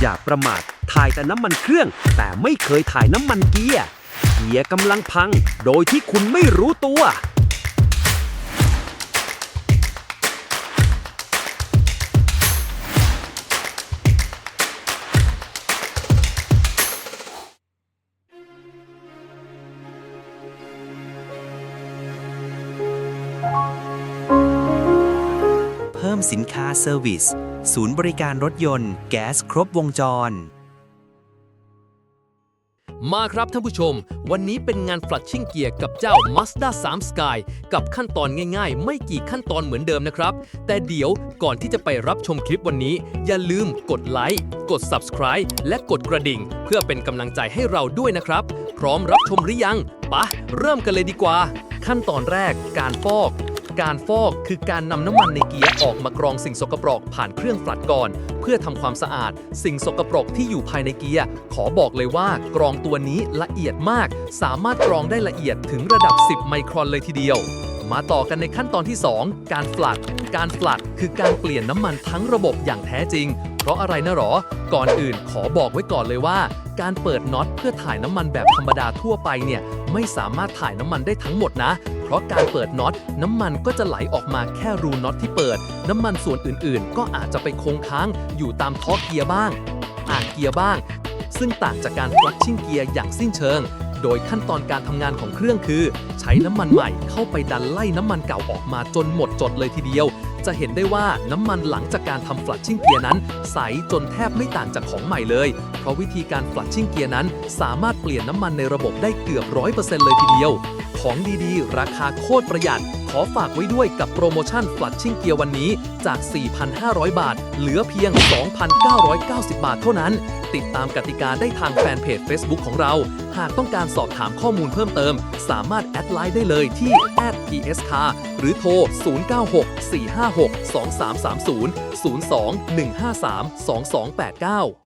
อย่าประมาทถ่ายแต่น้ำมันเครื่อง แต่ไม่เคยถ่ายน้ำมันเกียร์เกียร์กำลังพัง โดยที่คุณไม่รู้ตัวเพิ่มสินค้าเซอร์วิส ศูนย์บริการรถยนต์ แก๊สครบวงจร มาครับท่านผู้ชม วันนี้เป็นงานฟลัดชิ่งเกียร์กับเจ้า Mazda 3 Sky กับขั้นตอนง่ายๆ ไม่กี่ขั้นตอนเหมือนเดิมนะครับ แต่เดี๋ยวก่อนที่จะไปรับชมคลิปวันนี้ อย่าลืมกดไลค์กด Subscribe และกดกระดิ่ง เพื่อเป็นกำลังใจให้เราด้วยนะครับ พร้อมรับชมหรือยังปะเริ่มกันเลยดีกว่า ขั้นตอนแรกการฟอก การฟอกคือการนำน้ำมันในเกียร์ออกมากรองสิ่งสกปรกผ่านเครื่องฟลัดก่อน เพื่อทำความสะอาด สิ่งสกปรกที่อยู่ภายในเกียร์ขอบอกเลยว่ากรองตัวนี้ละเอียดมาก สามารถกรองได้ละเอียดถึงระดับ 10 ไมครอนเลยทีเดียวมาต่อกันในขั้นตอนที่ 2 การฟลัด การฟลัดคือการเปลี่ยนน้ำมันทั้งระบบอย่างแท้จริง เพราะอะไรนะหรอ ก่อนอื่นขอบอกไว้ก่อนเลยว่า การเปิดน็อตเพื่อถ่ายน้ำมันแบบธรรมดาทั่วไปเนี่ย ไม่สามารถถ่ายน้ำมันได้ทั้งหมดนะ เพราะการเปิดน็อตน้ำมันก็จะไหลออกมาแค่รูน็อตที่เปิด น้ำมันส่วนอื่นๆ ก็อาจจะไปคงค้างอยู่ตามท้อเกียร์บ้าง อ่างเกียร์บ้าง ซึ่งต่างจากการฟลัชชิ่งเกียร์อย่างสิ้นเชิง โดยขั้นตอนการทำงานของเครื่องคือ ใช้น้ำมันใหม่เข้าไปดันไล่น้ำมันเก่าออกมาจนหมดจดเลยทีเดียว จะเห็นได้ว่าน้ำมันหลังจากการทำฟลัชชิ่งเกียร์นั้น ใสจนแทบไม่ต่างจากของใหม่เลย เพราะวิธีการฟลัชชิ่งเกียร์นั้น สามารถเปลี่ยนน้ำมันในระบบได้เกือบร้อยเปอร์เซ็นต์เลยทีเดียว ของดีๆ ราคาโคตรประหยัด ขอฝากไว้ด้วยกับโปรโมชั่นฟลัดชิ่งเกียร์วันนี้จาก 4,500 บาท เหลือเพียง 2,990 บาทเท่านั้น ติดตามกติกาได้ทางแฟนเพจ Facebook ของเรา หากต้องการสอบถามข้อมูลเพิ่มเติม สามารถแอดไลน์ได้เลยที่ @pscar หรือโทร 096 456 2330 02 153 2289